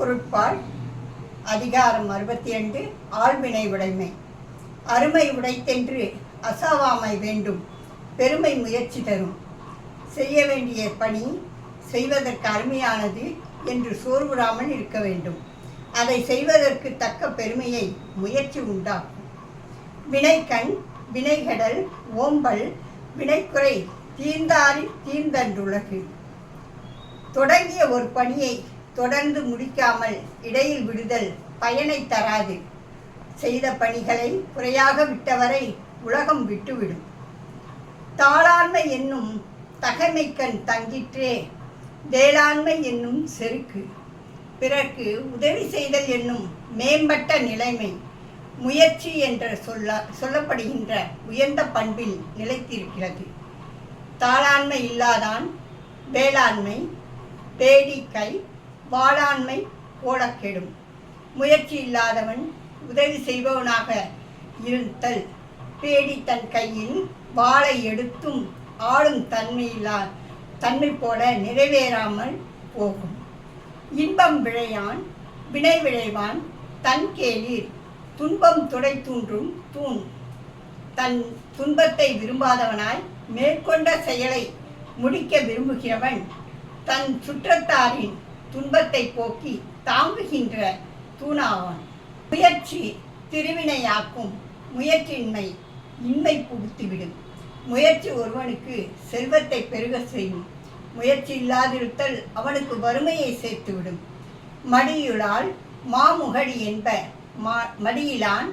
பொருட்பால் அதிகாரம் அறுபத்தி ரெண்டு ஆழ்வினை உடைமை. அருமை உடைத்தென்று அசாவாமை வேண்டும். பெருமை முயற்சி தரும். செய்ய வேண்டிய பணி செய்வதற்கு அருமையானது என்று சோர்வுறாமல் இருக்க வேண்டும். அதை செய்வதற்கு தக்க பெருமையை முயற்சி உண்டாகும் வினைக்கண் வினைகடல் ஓம்பல் வினைக்குறை தீர்ந்தாரில் தீர்ந்தன்றுலகு. தொடங்கிய ஒரு பணியை தொடர்ந்து முடிக்காமல் இடையில் விடுதல் பயனை தராது. செய்த பணிகளை குறையாக விட்டவரை உலகம் விட்டுவிடும். தாளாண்மை என்னும் தகைமைக்கண் தங்கிற்றே வேளாண்மை என்னும் செருக்கு. பிறர்க்கு உதவி செய்தல் என்னும் மேம்பட்ட நிலைமை முயற்சி என்ற சொல்ல சொல்லப்படுகின்ற உயர்ந்த பண்பில் நிலைத்திருக்கிறது. தாளாண்மை இல்லாதான் வேளாண்மை பேடிக்கை வாளாண்மை கோலக்கெடும் முயற்சி இல்லாதவன் உதவி செய்பவனாக இருத்தல். பேடி தன் கையில் வாளை எடுத்தும் ஆளும் தன்மையில்லா தன்மை போல நிறைவேறாமல் போகும். இன்பம் விழையான் வினை விளைவான் தன் கேளீர். துன்பம் துடை தூன்றும் தூண். தன் துன்பத்தை விரும்பாதவனாய் மேற்கொண்ட செயலை முடிக்க விரும்புகிறவன் தன் சுற்றத்தாரின் துன்பத்தை போக்கி தாங்குகின்ற தூணாவான். முயற்சி திருவினையாக்கும் முயற்சியின்மை இன்மை புகுத்திவிடும். முயற்சி ஒருவனுக்கு செல்வத்தை பெருக செய்யும். முயற்சி இல்லாதிருத்தல் அவனுக்கு வறுமையை சேர்த்துவிடும். மடியுளால் மாமுகடி என்ப மா மடியிலான்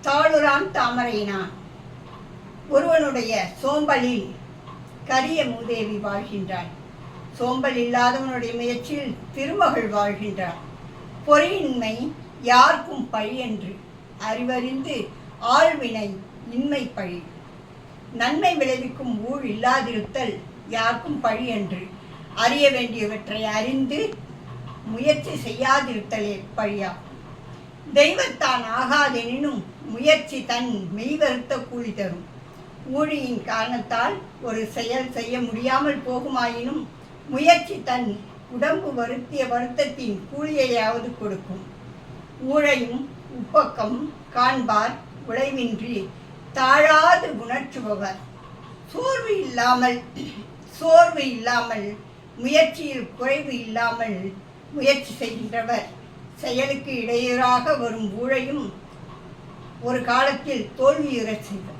தாளுரான் தாமரையினான். ஒருவனுடைய சோம்பலில் கரிய மூதேவி வாழ்கின்றாள். சோம்பல் இல்லாதவனுடைய முயற்சியில் திருமகள் வாழ்கின்றார். பொறியின்மை யாருக்கும் பழி என்று அறிவறிந்து ஆழ்வினை இன்மை பழி. நன்மை விளைவிக்கும் ஊழ் இல்லாதிருத்தல் யாருக்கும் பழி என்று அறிய வேண்டியவற்றை அறிந்து முயற்சி செய்யாதிருத்தலே பழியா. தெய்வத்தான் ஆகாதெனினும் முயற்சி தன் மெய்வருத்த கூலி தரும். ஊழியின் காரணத்தால் ஒரு செயல் செய்ய முடியாமல் போகுமாயினும் முயற்சி தன் உடம்பு வருத்திய வருத்தத்தின் கூலியையாவது கொடுக்கும். ஊழையும் உப்பக்கம் காண்பார் உழைவின்றி தாழாது உணர்ச்சுபவர். சோர்வு இல்லாமல் சோர்வு இல்லாமல் முயற்சியில் குறைவு இல்லாமல் முயற்சி செய்கின்றவர். செயலுக்கு இடையூறாக வரும் ஊழையும் ஒரு காலத்தில் தோல்வியுறச் செய்வர்.